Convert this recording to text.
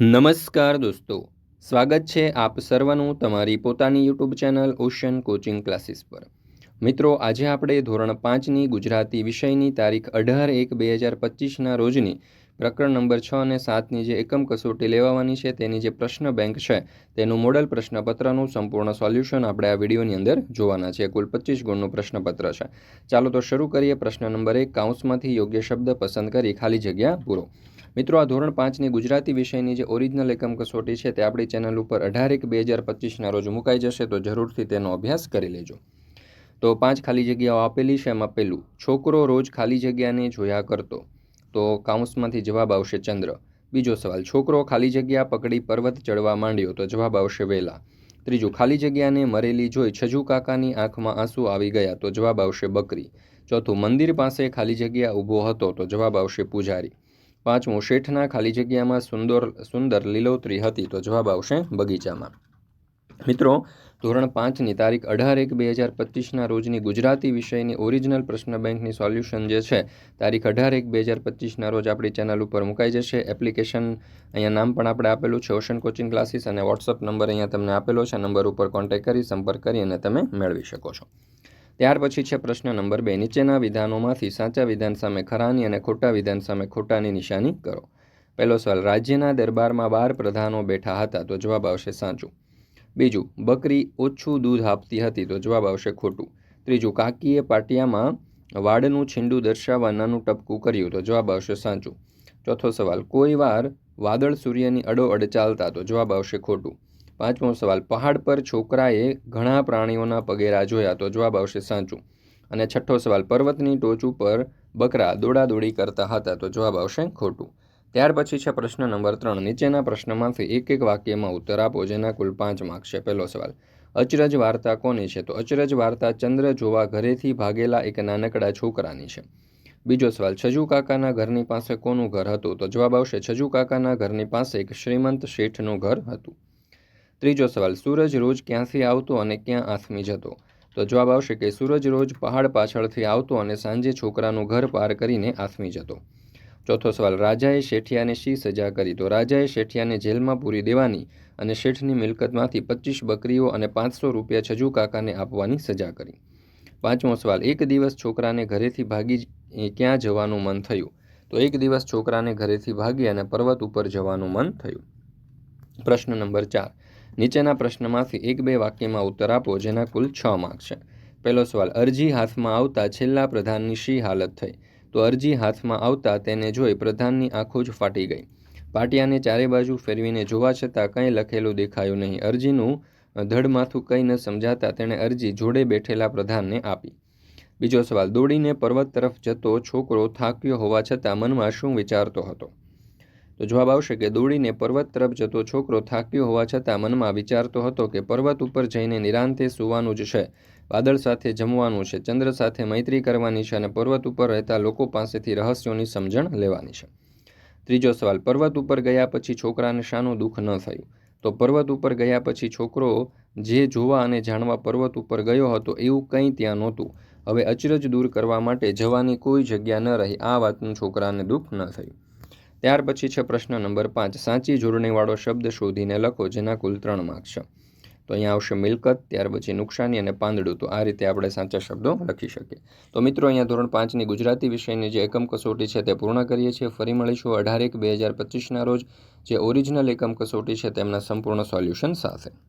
નમસ્કાર દોસ્તો, સ્વાગત છે આપ સર્વનું તમારી પોતાની YouTube channel ocean coaching classes પર. મિત્રો, આજે આપણે ધોરણ પાંચની ગુજરાતી વિષયની તારીખ અઢાર એક બે હજાર પચીસના રોજની પ્રકરણ નંબર છ અને સાતની જે એકમ કસોટી લેવાવાની છે તેની જે પ્રશ્ન બેંક છે, તેનું મોડલ પ્રશ્નપત્રનું સંપૂર્ણ સોલ્યુશન આપણે આ વિડીયોની અંદર જોવાના છે. કુલ પચીસ ગુણનું પ્રશ્નપત્ર છે. ચાલો તો શરૂ કરીએ પ્રશ્ન નંબર એક. કાઉન્સમાંથી યોગ્ય શબ્દ પસંદ કરી ખાલી જગ્યા પૂરો. મિત્રો, આ ધોરણ પાંચની ગુજરાતી વિષયની જે ઓરિજિનલ એકમ કસોટી છે તે આપણી ચેનલ ઉપર અઢાર એક બે હજાર પચીસના રોજ મુકાઈ જશે, તો જરૂરથી તેનો અભ્યાસ કરી લેજો. તો પાંચ ખાલી જગ્યાઓ આપેલી છે, એમાં પહેલું, છોકરો રોજ ખાલી જગ્યાને જોયા કરતો. તો કાઉન્સમાંથી જવાબ આવશે ચંદ્ર. બીજો સવાલ, છોકરો ખાલી જગ્યા પકડી પર્વત ચડવા માંડ્યો, તો જવાબ આવશે વેલા. ત્રીજું, ખાલી જગ્યાને મરેલી જોઈ છજુ કાકાની આંખમાં આંસુ આવી ગયા, તો જવાબ આવશે બકરી. ચોથું, મંદિર પાસે ખાલી જગ્યા ઊભો હતો, તો જવાબ આવશે પૂજારી. પાંચમું શેઠના ખાલી જગ્યામાં સુંદર સુંદર લીલોતરી હતી તો જવાબ આવશે બગીચામાં. મિત્રો, ધોરણ પાંચની તારીખ અઢાર એક બે હજાર પચીસના રોજની ગુજરાતી વિષયની ઓરિજિનલ પ્રશ્ન બેંકની સોલ્યુશન જે છે, તારીખ અઢાર એક બે હજાર પચીસના રોજ આપણી ચેનલ ઉપર મુકાઈ જશે. એપ્લિકેશન અહીંયા નામ પણ આપણે આપેલું છે, ઓશન કોચિંગ ક્લાસીસ અને વોટ્સઅપ નંબર અહીંયા તમને આપેલો છે. નંબર ઉપર કોન્ટેક્ટ કરી, સંપર્ક કરી અને તમે મેળવી શકો છો. ત્યાર પછી છે પ્રશ્ન નંબર બે. નીચેના વિધાનોમાંથી સાચા વિધાન સામે ખરાની અને ખોટા વિધાન સામે ખોટાની નિશાની કરો. પહેલો સવાલ, રાજ્યના દરબારમાં બાર પ્રધાનો બેઠા હતા તો જવાબ આવશે સાચું. બીજું, બકરી ઓછું દૂધ આપતી હતી તો જવાબ આવશે ખોટું. ત્રીજું, કાકીએ પાટિયામાં વાડનું છીંડું દર્શાવવા નાનું ટપકું કર્યું તો જવાબ આવશે સાચું. ચોથો સવાલ, કોઈ વાર વાદળ સૂર્યની અડોઅડ ચાલતા તો જવાબ આવશે ખોટું. પાંચમો સવાલ, પહાડ પર છોકરાએ ઘણા પ્રાણીઓના પગેરા જોયા તો જવાબ આવશે સાચું. અને છઠ્ઠો સવાલ, પર્વતની ટોચ ઉપર બકરા દોડાદોડી કરતા હતા તો જવાબ આવશે ખોટું. ત્યાર પછી છે પ્રશ્ન નંબર ત્રણ, નીચેના પ્રશ્નમાંથી એક એક વાક્યમાં ઉત્તર આપો, જેના કુલ પાંચ માર્ક છે. પહેલો સવાલ, અચરજ વાર્તા કોની છે? તો અચરજ વાર્તા ચંદ્ર જોવા ઘરેથી ભાગેલા એક નાનકડા છોકરાની છે. બીજો સવાલ, છજુ કાકાના ઘરની પાસે કોનું ઘર હતું? તો જવાબ આવશે, છજુ કાકાના ઘરની પાસે એક શ્રીમંત શેઠનું ઘર હતું. ત્રીજો સવાલ, સૂરજ રોજ ક્યાંથી આવતો અને ક્યાં આથમી જતો? તો જવાબ આવશે કે સૂરજ રોજ પહાડ પાછળથી આવતો અને સાંજે છોકરાનું ઘર પાર કરીને આથમી જતો. ચોથો સવાલ, રાજાએ શેઠિયાને શી સજા કરી? તો રાજાએ શેઠિયાને જેલમાં પૂરી દેવાની અને શેઠની મિલકતમાંથી પચીસ બકરીઓ અને પાંચસો રૂપિયા છજુ કાકાને આપવાની સજા કરી. પાંચમો સવાલ, એક દિવસ છોકરાને ઘરેથી ભાગી ક્યાં જવાનું મન થયું? તો એક દિવસ છોકરાને ઘરેથી ભાગી અને પર્વત ઉપર જવાનું મન થયું. પ્રશ્ન નંબર ચાર નીચેના પ્રશ્નમાંથી એક બે વાક્યમાં ઉત્તર આપો, જેના કુલ છ માર્ક છે. પહેલો સવાલ, અરજી હાથમાં આવતા છેલ્લા પ્રધાનની શી હાલત થઈ? તો અરજી હાથમાં આવતા તેને જોઈ પ્રધાનની આંખો જ ફાટી ગઈ. પાટિયાને ચારે બાજુ ફેરવીને જોવા છતાં કંઈ લખેલું દેખાયું નહીં. અરજીનું ધડમાથું કંઈ ન સમજાતા તેણે અરજી જોડે બેઠેલા પ્રધાનને આપી. બીજો સવાલ, દોડીને પર્વત તરફ જતો છોકરો થાક્યો હોવા છતાં મનમાં શું વિચારતો હતો? તો જવાબ આવશે કે દોડીને પર્વત તરફ જતો છોકરો થાક્યો હોવા છતાં મનમાં વિચારતો હતો કે પર્વત ઉપર જઈને નિરાંતે સૂવાનું જ છે. વાદળ સાથે જમવાનું છે, ચંદ્ર સાથે મૈત્રી કરવાની છે અને પર્વત ઉપર રહેતા લોકો પાસેથી રહસ્યોની સમજણ લેવાની છે. ત્રીજો સવાલ, પર્વત ઉપર ગયા પછી છોકરાને શાનું દુઃખ ન થયું? તો પર્વત ઉપર ગયા પછી છોકરો જે જોવા અને જાણવા પર્વત ઉપર ગયો હતો એવું કંઈ ત્યાં નહોતું. હવે અચરજ દૂર કરવા માટે જવાની કોઈ જગ્યા ન રહી, આ વાતનું છોકરાને દુઃખ ન થયું. ત્યાર પછી છે પ્રશ્ન નંબર પાંચ. સાચી જોડણીવાળો શબ્દ શોધીને લખો, જેના કુલ ત્રણ માર્ક છે. તો અહીંયા આવશે મિલકત, ત્યાર પછી નુકસાની અને પાંદડું. તો આ રીતે આપણે સાચા શબ્દો લખી શકીએ. તો મિત્રો, અહીંયા ધોરણ પાંચની ગુજરાતી વિષયની જે એકમ કસોટી છે તે પૂર્ણ કરીએ છીએ. ફરી મળીશું અઢાર એક બે હજાર પચીસના રોજ. જે ઓરિજિનલ એકમ કસોટી છે તેમના સંપૂર્ણ સોલ્યુશન સાથે.